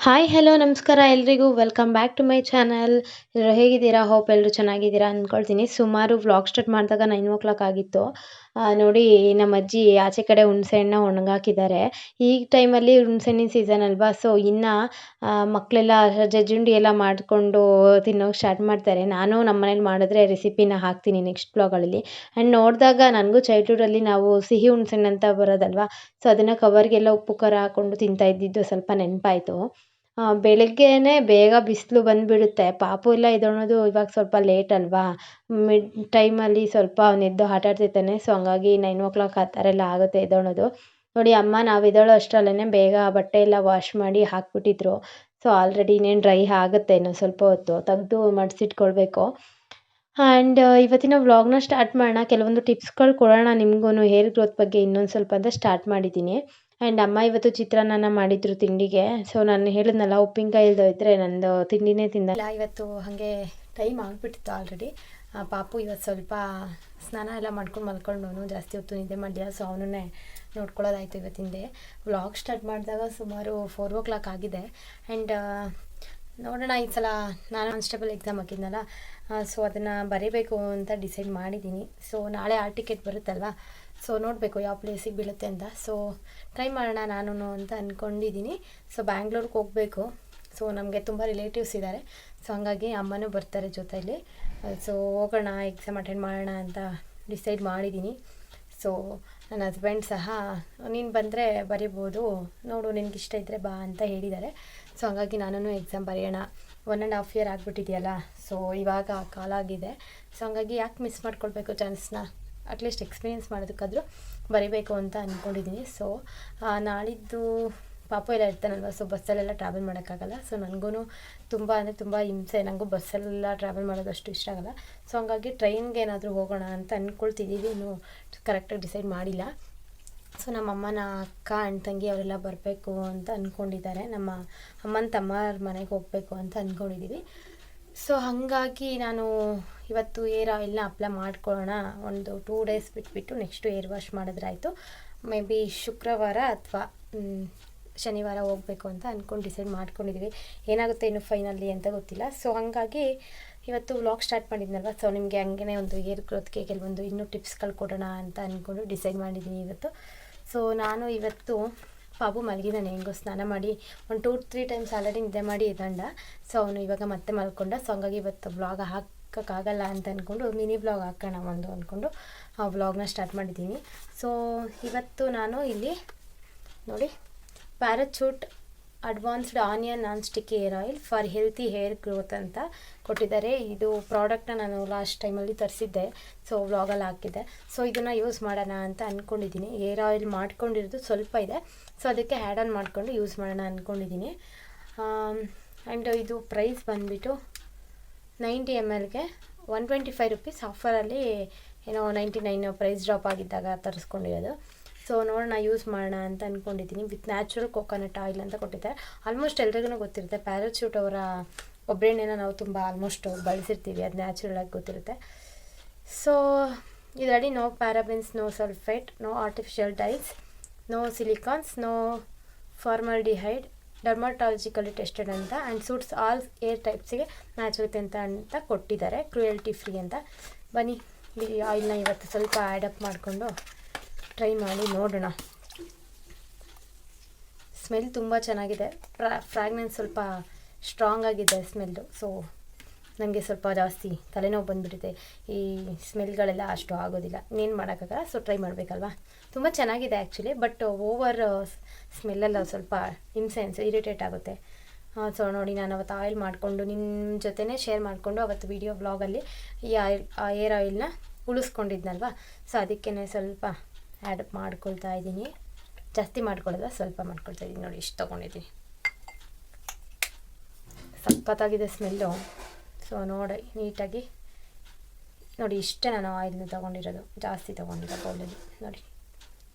Hi hello ನಮಸ್ಕಾರ ಎಲ್ರಿಗೂ. Welcome back to my channel ಹೇಗಿದ್ದೀರಾ? ಹೋಪ್ ಎಲ್ಲರೂ ಚೆನ್ನಾಗಿದ್ದೀರಾ ಅಂದ್ಕೊಳ್ತೀನಿ. ಸುಮಾರು ವ್ಲಾಗ್ ಸ್ಟಾರ್ಟ್ ಮಾಡಿದಾಗ ನೈನ್ ಓ ಕ್ಲಾಕ್ ಆಗಿತ್ತು ನೋಡಿ, ನಮ್ಮ ಅಜ್ಜಿ ಆಚೆ ಕಡೆ ಹುಣಸೆ ಹಣ್ಣು ಒಣಗಾಕಿದ್ದಾರೆ. ಈ ಟೈಮಲ್ಲಿ ಹುಣಸೆ ಹಣ್ಣಿನ ಸೀಸನ್ ಅಲ್ವಾ? ಸೊ ಇನ್ನು ಮಕ್ಕಳೆಲ್ಲ ಜಜ್ಜುಂಡಿ ಎಲ್ಲ ಮಾಡಿಕೊಂಡು ತಿನ್ನೋಕೆ ಸ್ಟಾರ್ಟ್ ಮಾಡ್ತಾರೆ. ನಾನು ನಮ್ಮ ಮನೇಲಿ ಮಾಡಿದ್ರೆ ರೆಸಿಪಿನ ಹಾಕ್ತೀನಿ ನೆಕ್ಸ್ಟ್ ಬ್ಲಾಗಲ್ಲಿ ಆ್ಯಂಡ್ ನೋಡಿದಾಗ ನನಗೂ ಚೈಲ್ಡ್ಹುಡಲ್ಲಿ ನಾವು ಸಿಹಿ ಹುಣಸೆ ಹಣ್ಣು ಅಂತ ಬರೋದಲ್ವಾ? ಸೊ ಅದನ್ನು ಕವರ್ಗೆಲ್ಲ ಉಪ್ಪು ಖಾರ ಹಾಕ್ಕೊಂಡು ತಿಂತಾ ಇದ್ದಿದ್ದು ಸ್ವಲ್ಪ ನೆನಪಾಯಿತು. ಬೆಳಗ್ಗೆನೇ ಬೇಗ ಬಿಸಿಲು ಬಂದುಬಿಡುತ್ತೆ. ಪಾಪು ಎಲ್ಲ ಎದ್ದೇಳೋದು ಇವಾಗ ಸ್ವಲ್ಪ ಲೇಟ್ ಅಲ್ವಾ? ಮಿಡ್ ಟೈಮಲ್ಲಿ ಸ್ವಲ್ಪ ಅವ್ನು ಎದ್ದು ಆಟ ಆಡ್ತಿರ್ತಾನೆ ಸೊ ಹಂಗಾಗಿ ನೈನ್ ಓ ಕ್ಲಾಕ್ ಆ ಥರ ಎಲ್ಲ ಆಗುತ್ತೆ ಎದ್ದೇಳೋದು ನೋಡಿ ಅಮ್ಮ, ನಾವು ಎದ್ದೇಳೋ ಅಷ್ಟರಲ್ಲೇ ಬೇಗ ಬಟ್ಟೆ ಎಲ್ಲ ವಾಶ್ ಮಾಡಿ ಹಾಕ್ಬಿಟ್ಟಿದ್ರು. ಸೊ ಆಲ್ರೆಡಿ ಇನ್ನೇನು ಡ್ರೈ ಆಗುತ್ತೆ ಇನ್ನೊಂದು ಸ್ವಲ್ಪ ಹೊತ್ತು. ತೆಗ್ದು ಮಡಿಸಿಟ್ಕೊಳ್ಬೇಕು. ಆ್ಯಂಡ್ ಇವತ್ತಿನ ವ್ಲಾಗ್ನ ಸ್ಟಾರ್ಟ್ ಮಾಡೋಣ. ಕೆಲವೊಂದು ಟಿಪ್ಸ್ಗಳು ಕೊಡೋಣ ನಿಮಗೂ ಹೇರ್ ಗ್ರೋತ್ ಬಗ್ಗೆ ಇನ್ನೊಂದು ಸ್ವಲ್ಪ ಅಂತ ಸ್ಟಾರ್ಟ್ ಮಾಡಿದ್ದೀನಿ. ಆ್ಯಂಡ್ ಅಮ್ಮ ಇವತ್ತು ಚಿತ್ರಾನ್ನ ಮಾಡಿದ್ರು ತಿಂಡಿಗೆ. ಸೊ ನಾನು ಹೇಳಿದ್ನಲ್ಲ, ಉಪ್ಪಿನಕಾಯಿ ಇಲ್ದೋಯ್ತರೆ ನಂದು ತಿಂಡಿನೇ ತಿಂದಲ್ಲ ಇವತ್ತು ಹಾಗೆ ಟೈಮ್ ಆಗಿಬಿಟ್ಟಿತ್ತು ಆಲ್ರೆಡಿ ಪಾಪು ಇವತ್ತು ಸ್ವಲ್ಪ ಸ್ನಾನ ಎಲ್ಲ ಮಾಡ್ಕೊಂಡು ಮಲ್ಕೊಂಡವನು. ಜಾಸ್ತಿ ಹೊತ್ತು ನಿದ್ದೆ ಮಾಡಿಲ್ಲ ಸೊ ಅವನನ್ನೇ ನೋಡ್ಕೊಳ್ಳೋದಾಯ್ತು ಇವತ್ತಿಂದೆ. ವ್ಲಾಗ್ ಸ್ಟಾರ್ಟ್ ಮಾಡಿದಾಗ ಸುಮಾರು ಫೋರ್ ಓ ಕ್ಲಾಕ್ ಆಗಿದೆ ಆ್ಯಂಡ್ ನೋಡೋಣ ಈ ಸಲ ನಾನು ಕಾನ್ಸ್ಟೇಬಲ್ ಎಕ್ಸಾಮ್ ಹಾಕಿದ್ನಲ್ಲ ಸೊ ಅದನ್ನು ಬರೀಬೇಕು ಅಂತ ಡಿಸೈಡ್ ಮಾಡಿದ್ದೀನಿ ಸೊ ನಾಳೆ ಆ ಟಿಕೆಟ್ ಬರುತ್ತಲ್ವ? ಸೊ ನೋಡಬೇಕು ಯಾವ ಪ್ಲೇಸಿಗೆ ಬೀಳುತ್ತೆ ಅಂತ. ಸೊ ಟ್ರೈ ಮಾಡೋಣ ನಾನು ಅಂತ ಅಂದ್ಕೊಂಡಿದ್ದೀನಿ ಸೊ ಬ್ಯಾಂಗ್ಳೂರ್ಗೆ ಹೋಗಬೇಕು. ಸೊ ನಮಗೆ ತುಂಬ ರಿಲೇಟಿವ್ಸ್ ಇದ್ದಾರೆ ಸೊ ಹಂಗಾಗಿ ಅಮ್ಮನೂ ಬರ್ತಾರೆ ಜೊತೆಯಲ್ಲಿ ಸೊ ಹೋಗೋಣ ಎಕ್ಸಾಮ್ ಅಟೆಂಡ್ ಮಾಡೋಣ ಅಂತ ಡಿಸೈಡ್ ಮಾಡಿದ್ದೀನಿ ಸೊ ನನ್ನ ಹಸ್ಬೆಂಡ್ ಸಹ, ನೀನು ಬಂದರೆ ಬರಿಬೋದು. ನೋಡು ನಿನಗೆ ಇಷ್ಟ ಇದ್ದರೆ ಬಾ ಅಂತ ಹೇಳಿದ್ದಾರೆ. ಸೊ ಹಂಗಾಗಿ ನಾನು ಎಕ್ಸಾಮ್ ಬರೆಯೋಣ. ಒನ್ ಆ್ಯಂಡ್ ಹಾಫ್ ಇಯರ್ ಆಗಿಬಿಟ್ಟಿದೆಯಲ್ಲ? ಸೊ ಇವಾಗ ಕಾಲ ಆಗಿದೆ. ಸೊ ಹಂಗಾಗಿ ಯಾಕೆ ಮಿಸ್ ಮಾಡ್ಕೊಳ್ಬೇಕು ಚಾನ್ಸ್ನ ಅಟ್ಲೀಸ್ಟ್ ಎಕ್ಸ್ಪೀರಿಯೆನ್ಸ್ ಮಾಡೋದಕ್ಕಾದರೂ ಬರಿಬೇಕು ಅಂತ ಅಂದ್ಕೊಂಡಿದ್ದೀನಿ ಸೊ ನಾಳಿದ್ದು ಪಾಪ ಎಲ್ಲ ಇರ್ತಾನಲ್ವ? ಸೊ ಬಸ್ಸಲ್ಲೆಲ್ಲ ಟ್ರಾವೆಲ್ ಮಾಡೋಕ್ಕಾಗಲ್ಲ. ಸೊ ನನಗೂ ತುಂಬ ಅಂದರೆ ತುಂಬ ಹಿಂಸೆ. ನನಗೂ ಬಸ್ಸಲ್ಲೆಲ್ಲ ಟ್ರಾವೆಲ್ ಮಾಡೋದು ಅಷ್ಟು ಇಷ್ಟ ಆಗಲ್ಲ. ಸೊ ಹಂಗಾಗಿ ಟ್ರೈನ್ಗೆ ಏನಾದರೂ ಹೋಗೋಣ ಅಂತ ಅಂದ್ಕೊಳ್ತಿದ್ದೀವಿ ಇನ್ನೂ ಕರೆಕ್ಟಾಗಿ ಡಿಸೈಡ್ ಮಾಡಿಲ್ಲ. ಸೊ ನಮ್ಮ ಅಮ್ಮನ ಅಕ್ಕ ಅಣ್ಣ ತಂಗಿ ಅವರೆಲ್ಲ ಬರಬೇಕು ಅಂತ ಅಂದ್ಕೊಂಡಿದ್ದಾರೆ ನಮ್ಮ ಅಮ್ಮನ ತಮ್ಮರ ಮನೆಗೆ ಹೋಗಬೇಕು ಅಂತ ಅಂದ್ಕೊಂಡಿದ್ದೀವಿ ಸೊ ಹಾಗಾಗಿ ನಾನು ಇವತ್ತು ಏರ್ ಆಯಿಲ್ನ ಅಪ್ಲೈ ಮಾಡ್ಕೊಳ್ಳೋಣ. ಒಂದು ಟೂ ಡೇಸ್ ಬಿಟ್ಬಿಟ್ಟು ನೆಕ್ಸ್ಟು ಏರ್ ವಾಶ್ ಮಾಡಿದ್ರಾಯಿತು ಮೇ ಬಿ ಶುಕ್ರವಾರ ಅಥವಾ ಶನಿವಾರ ಹೋಗಬೇಕು ಅಂತ ಅಂದ್ಕೊಂಡು ಡಿಸೈಡ್ ಮಾಡ್ಕೊಂಡಿದ್ದೀವಿ ಏನಾಗುತ್ತೆ ಇನ್ನು ಫೈನಲ್ಲಿ ಅಂತ ಗೊತ್ತಿಲ್ಲ. ಸೊ ಹಾಗಾಗಿ ಇವತ್ತು ವ್ಲಾಗ್ ಸ್ಟಾರ್ಟ್ ಮಾಡಿದ್ನಲ್ವ? ಸೊ ನಿಮಗೆ ಹಂಗೆ ಒಂದು ಏರ್ ಗ್ರೋತ್ಗೆ ಕೆಲವೊಂದು ಇನ್ನೂ ಟಿಪ್ಸ್ಗಳು ಕೊಡೋಣ ಅಂತ ಅಂದ್ಕೊಂಡು ಡಿಸೈಡ್ ಮಾಡಿದ್ದೀನಿ ಇವತ್ತು. ಸೊ ನಾನು ಇವತ್ತು ಪಾಪು ಮಲಗಿದ್ದಾನೆ ಹೆಂಗೋ ಸ್ನಾನ ಮಾಡಿ ಒಂದು ಟೂ ತ್ರೀ ಟೈಮ್ಸ್ ಆಲ್ರೆಡಿ ನಿದ್ದೆ ಮಾಡಿ ಇದ್ದಂಡ ಸೊ ಅವನು ಇವಾಗ ಮತ್ತೆ ಮಲ್ಕೊಂಡ. ಸೊ ಹಂಗಾಗಿ ಇವತ್ತು ವ್ಲಾಗ್ ಹಾಕೋಕ್ಕಾಗಲ್ಲ ಅಂತ ಅಂದ್ಕೊಂಡು ಮಿನಿ ವ್ಲಾಗ್ ಹಾಕೋಣ ಒಂದು ಅಂದ್ಕೊಂಡು ಆ ವ್ಲಾಗ್ನ ಸ್ಟಾರ್ಟ್ ಮಾಡಿದ್ದೀನಿ ಸೊ ಇವತ್ತು ನಾನು ಇಲ್ಲಿ ನೋಡಿ Parachute advanced onion non sticky hair oil for healthy hair growth ಅಂತ ಕೊಟ್ಟಿದ್ದಾರೆ. ಇದು ಪ್ರಾಡಕ್ಟ್ನ ನಾನು ಲಾಸ್ಟ್ ಟೈಮಲ್ಲಿ ತರಿಸಿದ್ದೆ. ಸೊ, ವ್ಲಾಗಲ್ಲಿ ಹಾಕಿದ್ದೆ. ಸೊ, ಇದನ್ನು ಯೂಸ್ ಮಾಡೋಣ ಅಂತ ಅಂದ್ಕೊಂಡಿದ್ದೀನಿ ಏರ್ ಆಯಿಲ್ ಮಾಡ್ಕೊಂಡಿರೋದು ಸ್ವಲ್ಪ ಇದೆ. ಸೊ, ಅದಕ್ಕೆ ಹ್ಯಾಡ್ ಆನ್ ಮಾಡಿಕೊಂಡು ಯೂಸ್ ಮಾಡೋಣ ಅಂದ್ಕೊಂಡಿದ್ದೀನಿ ಆ್ಯಂಡ್ ಇದು ಪ್ರೈಸ್ ಬಂದುಬಿಟ್ಟು ನೈಂಟಿ ಎಂ ಎಲ್ಗೆ ಒನ್ ಟ್ವೆಂಟಿ ಫೈವ್ ರುಪೀಸ್ ಆಫರಲ್ಲಿ ಏನೋ ನೈಂಟಿ ನೈನ್ ಪ್ರೈಸ್ ಡ್ರಾಪ್ ಆಗಿದ್ದಾಗ ತರಿಸ್ಕೊಂಡಿರೋದು. ಸೊ ನೋಡೋಣ ಯೂಸ್ ಮಾಡೋಣ ಅಂತ ಅಂದ್ಕೊಂಡಿದ್ದೀನಿ ವಿತ್ ನ್ಯಾಚುರಲ್ ಕೋಕೋನಟ್ ಆಯಿಲ್ ಅಂತ ಕೊಟ್ಟಿದ್ದಾರೆ ಆಲ್ಮೋಸ್ಟ್ ಎಲ್ರಿಗೂ ಗೊತ್ತಿರುತ್ತೆ. ಪ್ಯಾರಾಚೂಟ್ ಅವರ ಒಬ್ಬರೇನೇನ ನಾವು ತುಂಬ ಆಲ್ಮೋಸ್ಟ್ ಬಳಸಿರ್ತೀವಿ. ಅದು ನ್ಯಾಚುರಲ್ ಆಗಿ ಗೊತ್ತಿರುತ್ತೆ. ಸೊ ಇದರಲ್ಲಿ no parabens no sulphate no artificial dyes no silicones no formaldehyde dermatologically tested ಅಂತ ಆ್ಯಂಡ್ ಸೂಟ್ಸ್ ಆಲ್ ಏರ್ ಟೈಪ್ಸಿಗೆ ಮ್ಯಾಚ್ ಆಗುತ್ತೆ ಅಂತ ಅಂತ ಕೊಟ್ಟಿದ್ದಾರೆ. ಕ್ರುಯಲ್ಟಿ ಫ್ರೀ ಅಂತ. ಬನ್ನಿ, ಈ ಆಯಿಲ್ನ ಇವತ್ತು ಸ್ವಲ್ಪ ಆ್ಯಡಪ್ ಮಾಡಿಕೊಂಡು ಟ್ರೈ ಮಾಡಿ ನೋಡೋಣ. ಸ್ಮೆಲ್ ತುಂಬ ಚೆನ್ನಾಗಿದೆ. ಫ್ರಾ ಫ್ರಾಗ್ನೆನ್ಸ್ ಸ್ವಲ್ಪ ಸ್ಟ್ರಾಂಗ್ ಆಗಿದೆ ಸ್ಮೆಲ್ಲು ಸೊ ನನಗೆ ಸ್ವಲ್ಪ ಜಾಸ್ತಿ ತಲೆನೋವು ಬಂದುಬಿಟ್ಟಿದೆ. ಈ ಸ್ಮೆಲ್ಗಳೆಲ್ಲ ಅಷ್ಟು ಆಗೋದಿಲ್ಲ. ಇನ್ನೇನು ಮಾಡೋಕ್ಕಾಗಲ್ಲ? ಸೊ ಟ್ರೈ ಮಾಡಬೇಕಲ್ವಾ? ತುಂಬ ಚೆನ್ನಾಗಿದೆ ಆ್ಯಕ್ಚುಲಿ ಬಟ್ ಓವರ್ ಸ್ಮೆಲ್ಲೆಲ್ಲ ಸ್ವಲ್ಪ ಅನಿಸು ಇರಿಟೇಟ್ ಆಗುತ್ತೆ. ಸೊ ನೋಡಿ ನಾನು ಅವತ್ತು ಆಯಿಲ್ ಮಾಡಿಕೊಂಡು ನಿಮ್ಮ ಜೊತೆನೇ ಶೇರ್ ಮಾಡಿಕೊಂಡು ಅವತ್ತು ವಿಡಿಯೋ ಬ್ಲಾಗಲ್ಲಿ ಈ ಆಯಿಲ್ ಏರ್ ಆಯಿಲ್ನ ಉಳಿಸ್ಕೊಂಡಿದ್ನಲ್ವ? ಸೊ ಅದಕ್ಕೇ ಸ್ವಲ್ಪ ಆ್ಯಡ್ ಮಾಡ್ಕೊಳ್ತಾ ಇದ್ದೀನಿ. ಜಾಸ್ತಿ ಮಾಡ್ಕೊಳ್ಳೋದ ಸ್ವಲ್ಪ ಮಾಡ್ಕೊಳ್ತಾ ಇದ್ದೀನಿ. ನೋಡಿ, ಇಷ್ಟು ತೊಗೊಂಡಿದ್ದೀನಿ. ಸಖತ್ತಾಗಿದೆ ಸ್ಮೆಲ್ಲು ಸೊ ನೋಡಿ, ನೀಟಾಗಿ. ನೋಡಿ, ಇಷ್ಟೇ ನಾನು ಆಯಿಲ್ನ ತೊಗೊಂಡಿರೋದು. ಜಾಸ್ತಿ ತೊಗೊಂಡಿರೋ ಬೌಲಲ್ಲಿ ನೋಡಿ,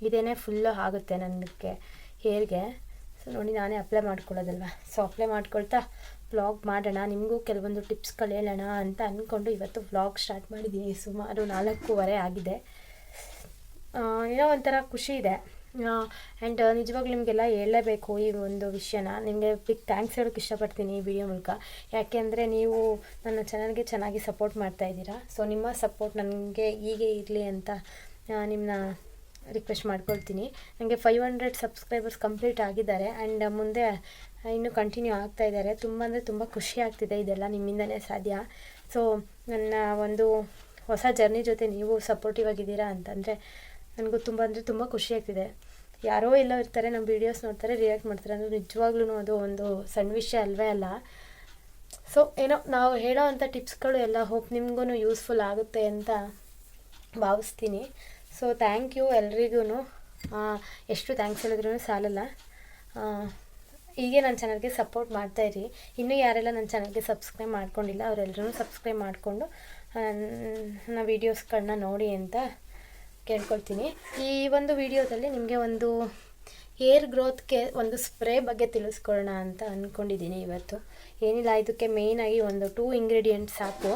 ಇದೇನೇ ಫುಲ್ಲು ಆಗುತ್ತೆ ನನಗೆ ಹೇರ್ಗೆ ಸೊ ನೋಡಿ, ನಾನೇ ಅಪ್ಲೈ ಮಾಡ್ಕೊಳ್ಳೋದಲ್ವ? ಸೊ ಅಪ್ಲೈ ಮಾಡ್ಕೊಳ್ತಾ ವ್ಲಾಗ್ ಮಾಡೋಣ. ನಿಮಗೂ ಕೆಲವೊಂದು ಟಿಪ್ಸ್ಗಳು ಹೇಳೋಣ ಅಂತ ಅಂದ್ಕೊಂಡು ಇವತ್ತು ವ್ಲಾಗ್ ಸ್ಟಾರ್ಟ್ ಮಾಡಿದ್ದೀನಿ. ಸುಮಾರು ನಾಲ್ಕೂವರೆ ಆಗಿದೆ. ಏನೋ ಒಂಥರ ಖುಷಿ ಇದೆ. ಆ್ಯಂಡ್ ನಿಜವಾಗ್ಲೂ ನಿಮಗೆಲ್ಲ ಹೇಳಲೇಬೇಕು ಈ ಒಂದು ವಿಷಯನ. ನಿಮಗೆ ಬಿಗ್ ಥ್ಯಾಂಕ್ಸ್ ಹೇಳೋಕ್ಕೆ ಇಷ್ಟಪಡ್ತೀನಿ ಈ ವಿಡಿಯೋ ಮೂಲಕ. ಯಾಕೆಂದರೆ ನೀವು ನನ್ನ ಚಾನಲ್ಗೆ ಚೆನ್ನಾಗಿ ಸಪೋರ್ಟ್ ಮಾಡ್ತಾ ಇದ್ದೀರಾ. ಸೊ ನಿಮ್ಮ ಸಪೋರ್ಟ್ ನನಗೆ ಹೀಗೆ ಇರಲಿ ಅಂತ ನಿಮ್ಮನ್ನ ರಿಕ್ವೆಸ್ಟ್ ಮಾಡ್ಕೊಳ್ತೀನಿ. ನನಗೆ ಫೈವ್ ಹಂಡ್ರೆಡ್ ಸಬ್ಸ್ಕ್ರೈಬರ್ಸ್ ಕಂಪ್ಲೀಟ್ ಆಗಿದ್ದಾರೆ. ಆ್ಯಂಡ್ ಮುಂದೆ ಇನ್ನೂ ಕಂಟಿನ್ಯೂ ಆಗ್ತಾ ಇದ್ದಾರೆ. ತುಂಬ ಅಂದರೆ ತುಂಬ ಖುಷಿ ಆಗ್ತಿದೆ ಇದೆಲ್ಲ ನಿಮ್ಮಿಂದಲೇ ಸಾಧ್ಯ. ಸೊ ನನ್ನ ಒಂದು ಹೊಸ ಜರ್ನಿ ಜೊತೆ ನೀವು ಸಪೋರ್ಟಿವ್ ಆಗಿದ್ದೀರಾ ಅಂತಂದರೆ ನನಗೂ ತುಂಬ ಅಂದರೆ ತುಂಬ ಖುಷಿ ಆಗ್ತಿದೆ. ಯಾರೋ ಎಲ್ಲೋ ಇರ್ತಾರೆ, ನಮ್ಮ ವೀಡಿಯೋಸ್ ನೋಡ್ತಾರೆ ರಿಯಾಕ್ಟ್ ಮಾಡ್ತಾರೆ ಅಂದರೆ ನಿಜವಾಗ್ಲೂ ಅದು ಒಂದು ಸಣ್ಣ ವಿಷಯ ಅಲ್ವೇ ಅಲ್ಲ. ಸೊ ಏನೋ ನಾವು ಹೇಳೋ ಅಂಥ ಟಿಪ್ಸ್ಗಳು ಎಲ್ಲ ಹೋಪ್ ನಿಮಗೂ ಯೂಸ್ಫುಲ್ ಆಗುತ್ತೆ ಅಂತ ಭಾವಿಸ್ತೀನಿ. ಸೊ ಥ್ಯಾಂಕ್ ಯು ಎಲ್ರಿಗೂ ಎಷ್ಟು ಥ್ಯಾಂಕ್ಸ್ ಹೇಳಿದ್ರೂ ಸಾಲಲ್ಲ. ಹೀಗೆ ನನ್ನ ಚಾನಲ್ಗೆ ಸಪೋರ್ಟ್ ಮಾಡ್ತಾಯಿರಿ ಇನ್ನೂ ಯಾರೆಲ್ಲ ನನ್ನ ಚಾನಲ್ಗೆ ಸಬ್ಸ್ಕ್ರೈಬ್ ಮಾಡ್ಕೊಂಡಿಲ್ಲ ಅವರೆಲ್ಲರೂ ಸಬ್ಸ್ಕ್ರೈಬ್ ಮಾಡಿಕೊಂಡು ನನ್ನ ವೀಡಿಯೋಸ್ಗಳನ್ನ ನೋಡಿ ಅಂತ ಕೇಳ್ಕೊಳ್ತೀನಿ. ಈ ಒಂದು ವಿಡಿಯೋದಲ್ಲಿ ನಿಮಗೆ ಒಂದು ಏರ್ ಗ್ರೋತ್ಗೆ ಒಂದು ಸ್ಪ್ರೇ ಬಗ್ಗೆ ತಿಳಿಸ್ಕೊಳ್ಳೋಣ ಅಂತ ಅಂದ್ಕೊಂಡಿದ್ದೀನಿ ಇವತ್ತು. ಏನಿಲ್ಲ, ಇದಕ್ಕೆ ಮೇಯ್ನಾಗಿ ಒಂದು ಟೂ ಇಂಗ್ರೀಡಿಯೆಂಟ್ಸ್ ಸಾಕು.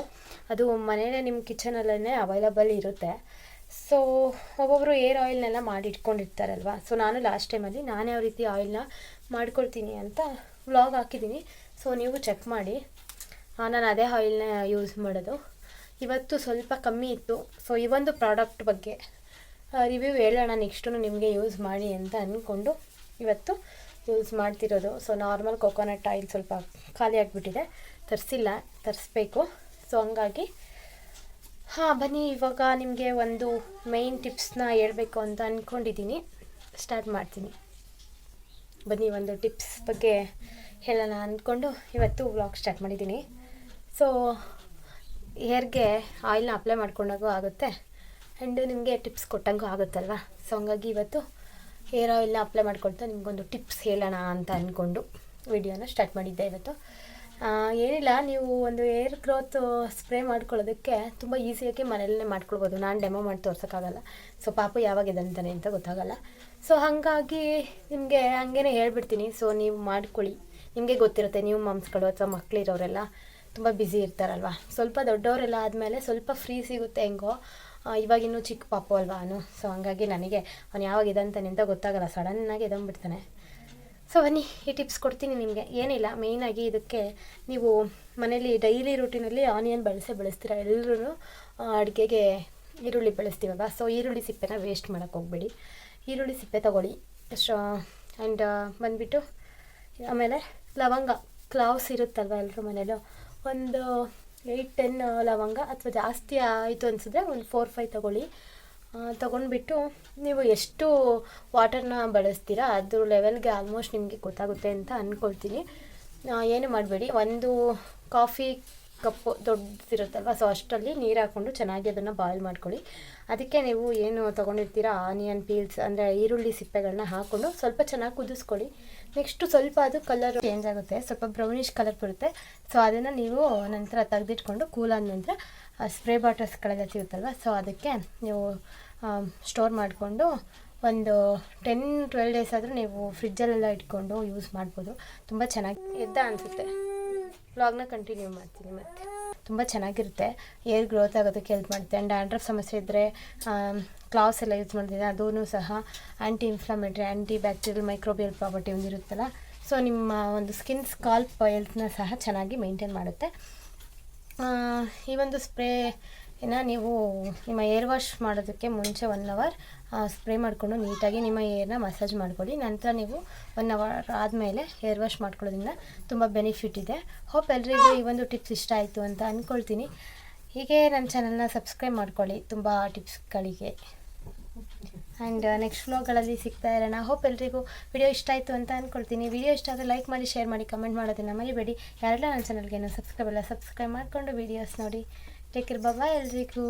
ಅದು ಮನೇಲೇ ನಿಮ್ಮ ಕಿಚನಲ್ಲೇ ಅವೈಲಬಲ್ ಇರುತ್ತೆ. ಸೊ ಒಬ್ಬೊಬ್ಬರು ಏರ್ ಆಯಿಲ್ನೆಲ್ಲ ಮಾಡಿ ಇಟ್ಕೊಂಡಿರ್ತಾರಲ್ವ ಸೊ ನಾನು ಲಾಸ್ಟ್ ಟೈಮಲ್ಲಿ ನಾನು ಯಾವ ರೀತಿ ಆಯಿಲ್ನ ಮಾಡ್ಕೊಳ್ತೀನಿ ಅಂತ ವ್ಲಾಗ್ ಹಾಕಿದ್ದೀನಿ. ಸೊ ನೀವು ಚೆಕ್ ಮಾಡಿ. ನಾನು ಅದೇ ಆಯಿಲ್ನ ಯೂಸ್ ಮಾಡೋದು. ಇವತ್ತು ಸ್ವಲ್ಪ ಕಮ್ಮಿ ಇತ್ತು. ಸೊ ಈ ಒಂದು ಪ್ರಾಡಕ್ಟ್ ಬಗ್ಗೆ ರಿವ್ಯೂ ಹೇಳೋಣ ನೆಕ್ಸ್ಟು ನಿಮಗೆ ಯೂಸ್ ಮಾಡಿ ಅಂತ ಅಂದ್ಕೊಂಡು ಇವತ್ತು ಯೂಸ್ ಮಾಡ್ತಿರೋದು. ಸೊ ನಾರ್ಮಲ್ ಕೊಕೊನಟ್ ಆಯಿಲ್ ಸ್ವಲ್ಪ ಖಾಲಿ ಆಗಿಬಿಟ್ಟಿದೆ. ತರಿಸಿಲ್ಲ, ತರಿಸ್ಬೇಕು. ಸೊ ಹಂಗಾಗಿ, ಹಾಂ, ಬನ್ನಿ, ಇವಾಗ ನಿಮಗೆ ಒಂದು ಮೇಯ್ನ್ ಟಿಪ್ಸ್ನ ಹೇಳಬೇಕು ಅಂತ ಅಂದ್ಕೊಂಡಿದ್ದೀನಿ ಸ್ಟಾರ್ಟ್ ಮಾಡ್ತೀನಿ. ಬನ್ನಿ, ಒಂದು ಟಿಪ್ಸ್ ಬಗ್ಗೆ ಹೇಳೋಣ ಅಂದ್ಕೊಂಡು ಇವತ್ತು ವ್ಲಾಗ್ ಸ್ಟಾರ್ಟ್ ಮಾಡಿದ್ದೀನಿ. ಸೊ ಹೇರ್ಗೆ ಆಯಿಲ್ನ ಅಪ್ಲೈ ಮಾಡ್ಕೊಂಡಾಗೂ ಆಗುತ್ತೆ. ಆ್ಯಂಡ್ ನಿಮಗೆ ಟಿಪ್ಸ್ ಕೊಟ್ಟಂಗೂ ಆಗುತ್ತಲ್ವ? ಸೊ ಹಂಗಾಗಿ ಇವತ್ತು ಹೇರ್ ಆಯಿಲ್ನ ಅಪ್ಲೈ ಮಾಡ್ಕೊಳ್ತಾ ನಿಮಗೊಂದು ಟಿಪ್ಸ್ ಹೇಳೋಣ ಅಂತ ಅಂದ್ಕೊಂಡು ವಿಡಿಯೋನ ಸ್ಟಾರ್ಟ್ ಮಾಡಿದ್ದೆ ಇವತ್ತು. ಏನಿಲ್ಲ, ನೀವು ಒಂದು ಏರ್ ಗ್ರೋತ್ ಸ್ಪ್ರೇ ಮಾಡ್ಕೊಳ್ಳೋದಕ್ಕೆ ತುಂಬ ಈಸಿಯಾಗಿ ಮನೆಯಲ್ಲೇ ಮಾಡ್ಕೊಳ್ಬೋದು. ನಾನು ಡೆಮೋ ಮಾಡಿ ತೋರ್ಸೋಕ್ಕಾಗಲ್ಲ. ಸೊ ಪಾಪು ಯಾವಾಗ ಅಂತಾನೆ ಅಂತ ಗೊತ್ತಾಗಲ್ಲ. ಸೊ ಹಾಗಾಗಿ ನಿಮಗೆ ಹಂಗೇನೆ ಹೇಳ್ಬಿಡ್ತೀನಿ. ಸೊ ನೀವು ಮಾಡ್ಕೊಳ್ಳಿ. ನಿಮಗೆ ಗೊತ್ತಿರುತ್ತೆ, ನೀವು ಮಮ್ಸ್ಗಳು ಅಥವಾ ಮಕ್ಕಳಿರೋರೆಲ್ಲ ತುಂಬ ಬ್ಯುಸಿ ಇರ್ತಾರಲ್ವ? ಸ್ವಲ್ಪ ದೊಡ್ಡವರೆಲ್ಲ ಆದಮೇಲೆ ಸ್ವಲ್ಪ ಫ್ರೀ ಸಿಗುತ್ತೆ ಹೆಂಗೋ ಇವಾಗಿನ್ನೂ ಚಿಕ್ಕ ಪಾಪು ಅಲ್ವಾ ಅವನು ಸೊ ಹಂಗಾಗಿ ನನಗೆ ಅವ್ನು ಯಾವಾಗ ಇದಂತ ಅಂತ ಗೊತ್ತಾಗಲ್ಲ. ಸಡನ್ನಾಗಿ ಎದಂಬಿಡ್ತಾನೆ ಸೊ ಬನ್ನಿ, ಈ ಟಿಪ್ಸ್ ಕೊಡ್ತೀನಿ ನಿಮಗೆ. ಏನಿಲ್ಲ ಮೇಯ್ನಾಗಿ ಇದಕ್ಕೆ ನೀವು ಮನೇಲಿ ಡೈಲಿ ರೂಟೀನಲ್ಲಿ ಆನಿಯನ್ ಬಳಸೇ ಬಳಸ್ತೀರ ಎಲ್ಲರೂ ಅಡುಗೆಗೆ ಈರುಳ್ಳಿ ಬಳಸ್ತೀವಲ್ವ? ಸೊ ಈರುಳ್ಳಿ ಸಿಪ್ಪೆನ ವೇಸ್ಟ್ ಮಾಡೋಕ್ಕೆ ಹೋಗ್ಬೇಡಿ. ಈರುಳ್ಳಿ ಸಿಪ್ಪೆ ತೊಗೊಳ್ಳಿ. ಅಷ್ಟು ಆ್ಯಂಡ್ ಬಂದುಬಿಟ್ಟು ಆಮೇಲೆ ಲವಂಗ. ಕ್ಲಾವ್ಸ್ ಇರುತ್ತಲ್ವ ಎಲ್ಲರೂ ಮನೇಲೂ? ಒಂದು ಏಯ್ಟ್ ಟೆನ್ ಲವಂಗ ಅಥವಾ ಜಾಸ್ತಿ ಆಯಿತು ಅನಿಸಿದ್ರೆ ಒಂದು ಫೋರ್ ಫೈವ್ ತೊಗೊಳ್ಳಿ. ತೊಗೊಂಡ್ಬಿಟ್ಟು ನೀವು ಎಷ್ಟು ವಾಟರ್ನ ಬಳಸ್ತೀರಾ ಅದ್ರ ಲೆವೆಲ್ಗೆ ಆಲ್ಮೋಸ್ಟ್ ನಿಮಗೆ ಗೊತ್ತಾಗುತ್ತೆ ಅಂತ ಅಂದ್ಕೊಳ್ತೀನಿ ಏನು ಮಾಡಬೇಡಿ, ಒಂದು ಕಾಫಿ ಕಪ್ಪು ದೊಡ್ಡದಿರುತ್ತಲ್ವ ಸೊ ಅಷ್ಟರಲ್ಲಿ ನೀರು ಹಾಕ್ಕೊಂಡು ಚೆನ್ನಾಗಿ ಅದನ್ನು ಬಾಯ್ಲ್ ಮಾಡ್ಕೊಳ್ಳಿ. ಅದಕ್ಕೆ ನೀವು ಏನು ತೊಗೊಂಡಿರ್ತೀರಾ ಆನಿಯನ್ ಪೀಲ್ಸ್ ಅಂದರೆ ಈರುಳ್ಳಿ ಸಿಪ್ಪೆಗಳನ್ನ ಹಾಕ್ಕೊಂಡು ಸ್ವಲ್ಪ ಚೆನ್ನಾಗಿ ಕುದಿಸ್ಕೊಳ್ಳಿ. ನೆಕ್ಸ್ಟು ಸ್ವಲ್ಪ ಅದು ಕಲರ್ ಚೇಂಜ್ ಆಗುತ್ತೆ. ಸ್ವಲ್ಪ ಬ್ರೌನಿಷ್ ಕಲರ್ ಬರುತ್ತೆ. ಸೊ ಅದನ್ನು ನೀವು ನಂತರ ತೆಗೆದಿಟ್ಕೊಂಡು ಕೂಲ್ ಆದ ನಂತರ ಸ್ಪ್ರೇ ಬಾಟಲ್ಸ್ಗಳೆಲ್ಲ ಸಿಗುತ್ತಲ್ವ ಸೊ ಅದಕ್ಕೆ ನೀವು ಸ್ಟೋರ್ ಮಾಡಿಕೊಂಡು ಒಂದು ಟೆನ್ ಟ್ವೆಲ್ ಡೇಸ್ ಆದರೂ ನೀವು ಫ್ರಿಜ್ಜಲ್ಲೆಲ್ಲ ಇಟ್ಕೊಂಡು ಯೂಸ್ ಮಾಡ್ಬೋದು. ತುಂಬ ಚೆನ್ನಾಗಿ ಇದ್ದ ಅನಿಸುತ್ತೆ. ವ್ಲಾಗ್ನ ಕಂಟಿನ್ಯೂ ಮಾಡ್ತೀನಿ ಮತ್ತೆ. ತುಂಬ ಚೆನ್ನಾಗಿರುತ್ತೆ. ಏರ್ ಗ್ರೋತ್ ಆಗೋದಕ್ಕೆ ಹೆಲ್ಪ್ ಮಾಡುತ್ತೆ. ಆ್ಯಂಡ್ ಆ್ಯಂಡ್ರಫ್ ಸಮಸ್ಯೆ ಇದ್ದರೆ ಕ್ಲಾಸ್ ಎಲ್ಲ ಯೂಸ್ ಮಾಡ್ತಿದ್ದೆ. ಅದೂ ಸಹ anti inflammatory anti bacterial microbial property ಹೊಂದಿರುತ್ತಲ್ಲ so ನಿಮ್ಮ ಒಂದು ಸ್ಕಿನ್ ಸ್ಕಾಲ್ಪ್ ಹೆಲ್ತ್ನ ಸಹ ಚೆನ್ನಾಗಿ ಮೇಂಟೈನ್ ಮಾಡುತ್ತೆ. ಈ ಒಂದು ಸ್ಪ್ರೇನ ನೀವು ನಿಮ್ಮ ಏರ್ ವಾಶ್ ಮಾಡೋದಕ್ಕೆ ಮುಂಚೆ ಒನ್ ಅವರ್ ಸ್ಪ್ರೇ ಮಾಡಿಕೊಂಡು ನೀಟಾಗಿ ನಿಮ್ಮ ಏರ್ನ ಮಸಾಜ್ ಮಾಡ್ಕೊಳ್ಳಿ. ನಂತರ ನೀವು ಒನ್ ಅವರ್ ಆದಮೇಲೆ ಹೇರ್ ವಾಶ್ ಮಾಡ್ಕೊಳ್ಳೋದ್ರಿಂದ ತುಂಬ ಬೆನಿಫಿಟ್ ಇದೆ. ಹೋಪ್ ಎಲ್ರಿಗೂ ಈ ಒಂದು ಟಿಪ್ಸ್ ಇಷ್ಟ ಆಯಿತು ಅಂತ ಅಂದ್ಕೊಳ್ತೀನಿ ಹೀಗೆ ನನ್ನ ಚಾನಲ್ನ ಸಬ್ಸ್ಕ್ರೈಬ್ ಮಾಡ್ಕೊಳ್ಳಿ, ತುಂಬ ಟಿಪ್ಸ್ಗಳಿಗೆ ಆ್ಯಂಡ್ ನೆಕ್ಸ್ಟ್ ವ್ಲಾಗ್ಗಳಲ್ಲಿ ಸಿಗ್ತಾ ಇರೋಣ. ಹೋಪ್ ಎಲ್ರಿಗೂ ವಿಡಿಯೋ ಇಷ್ಟ ಆಯಿತು ಅಂತ ಅಂದ್ಕೊಳ್ತೀನಿ ವಿಡಿಯೋ ಇಷ್ಟ ಆದರೆ ಲೈಕ್ ಮಾಡಿ ಶೇರ್ ಮಾಡಿ ಕಮೆಂಟ್ ಮಾಡೋದನ್ನು ಮರಿಬೇಡಿ. ಯಾರೆಲ್ಲ ನನ್ನ ಚಾನಲ್ಗೆ ಸಬ್ಸ್ಕ್ರೈಬ್ ಎಲ್ಲ ಸಬ್ಸ್ಕ್ರೈಬ್ ಮಾಡಿಕೊಂಡು ವೀಡಿಯೋಸ್ ನೋಡಿ. ಟೇಕ್ ಇರ್ ಬಾಬಾ ಎಲ್ರಿಗೂ